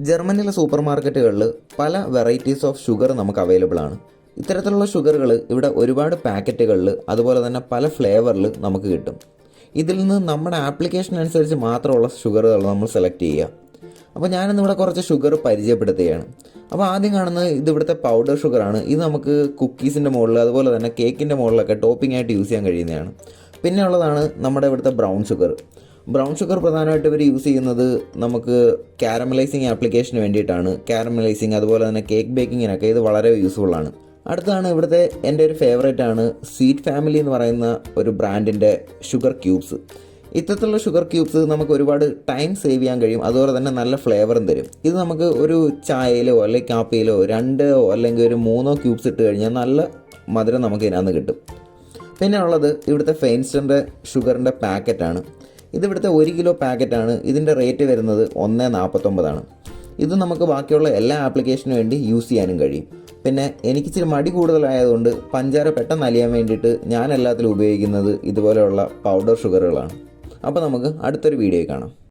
ജർമ്മനിയിലെ സൂപ്പർ മാർക്കറ്റുകളിൽ പല വെറൈറ്റീസ് ഓഫ് ഷുഗർ നമുക്ക് അവൈലബിൾ ആണ്. ഇത്തരത്തിലുള്ള ഷുഗറുകൾ ഇവിടെ ഒരുപാട് പാക്കറ്റുകളിൽ അതുപോലെ തന്നെ പല ഫ്ലേവറിൽ നമുക്ക് കിട്ടും. ഇതിൽ നിന്ന് നമ്മുടെ ആപ്ലിക്കേഷൻ അനുസരിച്ച് മാത്രമുള്ള ഷുഗറുകൾ നമ്മൾ സെലക്ട് ചെയ്യുക. അപ്പോൾ ഞാനിന്നിവിടെ കുറച്ച് ഷുഗർ പരിചയപ്പെടുത്തുകയാണ്. അപ്പോൾ ആദ്യം കാണുന്നത് ഇത് ഇവിടുത്തെ പൗഡർ ഷുഗറാണ്. ഇത് നമുക്ക് കുക്കീസിന്റെ മുകളിൽ അതുപോലെ തന്നെ കേക്കിന്റെ മുകളിലൊക്കെ ടോപ്പിംഗ് ആയിട്ട് യൂസ് ചെയ്യാൻ കഴിയുന്നതാണ്. പിന്നെ ഉള്ളതാണ് നമ്മുടെ ഇവിടുത്തെ ബ്രൗൺ ഷുഗർ. ബ്രൗൺ ഷുഗർ പ്രധാനമായിട്ട് ഇവർ യൂസ് ചെയ്യുന്നത് നമുക്ക് കാരമലൈസിങ് ആപ്ലിക്കേഷന് വേണ്ടിയിട്ടാണ്. കാരമലൈസിങ് അതുപോലെ തന്നെ കേക്ക് ബേക്കിങ്ങിനൊക്കെ ഇത് വളരെ യൂസ്ഫുൾ ആണ്. അടുത്താണ് ഇവിടുത്തെ എന്റെ ഒരു ഫേവറേറ്റ് ആണ് സ്വീറ്റ് ഫാമിലി എന്ന് പറയുന്ന ഒരു ബ്രാൻഡിന്റെ ഷുഗർ ക്യൂബ്സ്. ഇത്തരത്തിലുള്ള ഷുഗർ ക്യൂബ്സ് നമുക്ക് ഒരുപാട് ടൈം സേവ് ചെയ്യാൻ കഴിയും അതുപോലെ തന്നെ നല്ല ഫ്ലേവറും തരും. ഇത് നമുക്ക് ഒരു ചായയിലോ അല്ലെങ്കിൽ കാപ്പിയിലോ രണ്ടോ അല്ലെങ്കിൽ ഒരു മൂന്നോ ക്യൂബ്സ് ഇട്ട് കഴിഞ്ഞാൽ നല്ല മധുരം നമുക്ക് ഇതിനകത്ത് കിട്ടും. പിന്നെ ഉള്ളത് ഇവിടുത്തെ ഫെയിൻസ്റ്ററിന്റെ ഷുഗറിന്റെ പാക്കറ്റാണ്. ഇത് ഇവിടുത്തെ ഒരു കിലോ പാക്കറ്റാണ് ഇതിന്റെ റേറ്റ് വരുന്നത് ഒന്ന് നാൽപ്പത്തൊമ്പതാണ്. ഇത് നമുക്ക് ബാക്കിയുള്ള എല്ലാ ആപ്ലിക്കേഷനും വേണ്ടി യൂസ് ചെയ്യാനും കഴിയും. പിന്നെ എനിക്ക് ഇച്ചിരി മടി കൂടുതലായതുകൊണ്ട് പഞ്ചാര പെട്ടെന്ന് അലിയാൻ വേണ്ടിയിട്ട് ഞാൻ എല്ലാത്തിലും ഉപയോഗിക്കുന്നത് ഇതുപോലെയുള്ള പൗഡർ ഷുഗറുകളാണ് അപ്പോൾ നമുക്ക് അടുത്തൊരു വീഡിയോ കാണാം.